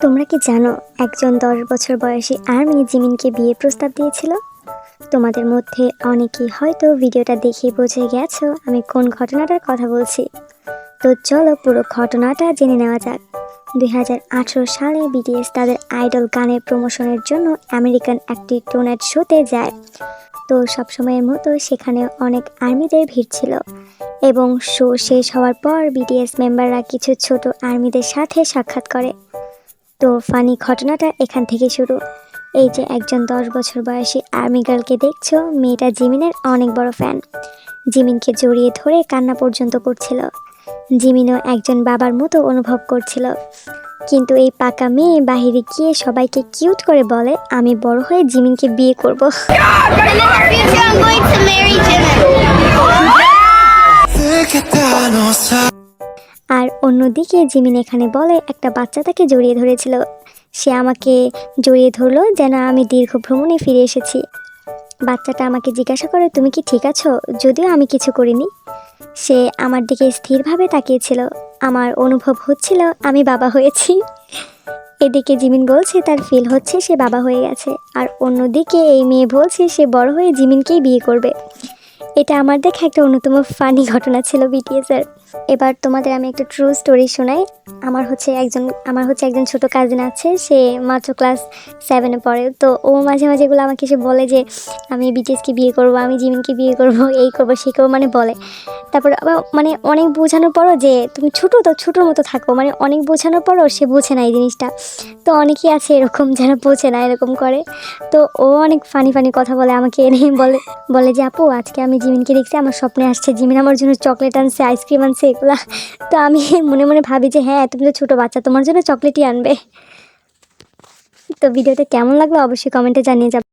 তোমরা কি জানো একজন দশ বছর বয়সী আর্মি জিমিনকে বিয়ে প্রস্তাব দিয়েছিল? তোমাদের মধ্যে অনেকেই হয়তো ভিডিওটা দেখে বুঝে গেছো আমি কোন ঘটনাটার কথা বলছি। তো চলো পুরো ঘটনাটা জেনে নেওয়া যাক। দুই হাজার আঠেরো সালে বিটিএস তাদের আইডল গানের প্রমোশনের জন্য আমেরিকান একটি টোনেট শোতে যায়। তো সবসময়ের মতো সেখানে অনেক আর্মিদের ভিড় ছিল এবং শো শেষ হওয়ার পর বিটিএস মেম্বাররা কিছু ছোট আর্মিদের সাথে সাক্ষাৎ করে। তো ফানি ঘটনাটা এখান থেকে শুরু। এই যে একজন দশ বছর বয়সী আর্মি গার্লকে দেখছ, মেয়েটা জিমিনের অনেক বড় ফ্যান। জিমিনকে জড়িয়ে ধরে কান্না পর্যন্ত করছিল। জিমিনও একজন বাবার মতো অনুভব করছিল। কিন্তু এই পাকা মেয়ে বাহিরে গিয়ে সবাইকে কিউট করে বলে, আমি বড় হয়ে জিমিনকে বিয়ে করব। অন্যদিকে জিমিন এখানে বলে, একটা বাচ্চা তাকে জড়িয়ে ধরেছিল। সে আমাকে জড়িয়ে ধরলো যেন আমি দীর্ঘ ভ্রমণে ফিরে এসেছি। বাচ্চাটা আমাকে জিজ্ঞাসা করে, তুমি কি ঠিক আছো? যদিও আমি কিছু করিনি। সে আমার দিকে স্থিরভাবে তাকিয়েছিল। আমার অনুভব হচ্ছিল, আমি বাবা হয়েছি। এদিকে জিমিন বলছে, তার ফিল হচ্ছে সে বাবা হয়ে গেছে। আর অন্যদিকে এই মেয়ে বলছে, সে বড় হয়ে জিমিনকেই বিয়ে করবে। এটা আমার দেখে একটা অন্যতম ফানি ঘটনা ছিল বিটিএসের এবার তোমাদের আমি একটা ট্রু স্টোরি শোনাই। আমার হচ্ছে একজন, আমার হচ্ছে একজন ছোট কাজিন আছে, সে মাত্র ক্লাস সেভেনে পড়ে। তো ও মাঝে মাঝে এগুলো আমাকে এসে বলে যে, আমি বিটিএসকে বিয়ে করব, আমি জিমিনকে বিয়ে করব, এই করব সেই করব মানে বলে। তারপর আবার মানে অনেক বোঝানোর পরও যে তুমি ছোটো, তো ছোটোর মতো থাকো। মানে অনেক বোঝানোর পরও সে বোঝে না এই জিনিসটা। তো অনেকেই আছে এরকম যারা বোঝে না এরকম করে। তো ও অনেক ফানি ফানি কথা বলে আমাকে এনে বলে বলে যে, আপু, আজকে আমি জিমিনকে দেখছি, আমার স্বপ্নে আসছে। জিমিন আমার জন্য চকলেট আনছে আইসক্রিম আনছে, এগুলা। তো আমি মনে মনে ভাবি যে হ্যাঁ তুমি তো ছোটো বাচ্চা, তোমার জন্য চকলেটই আনবে। তো ভিডিওটা কেমন লাগল অবশ্যই কমেন্টে জানিয়ে যাবে।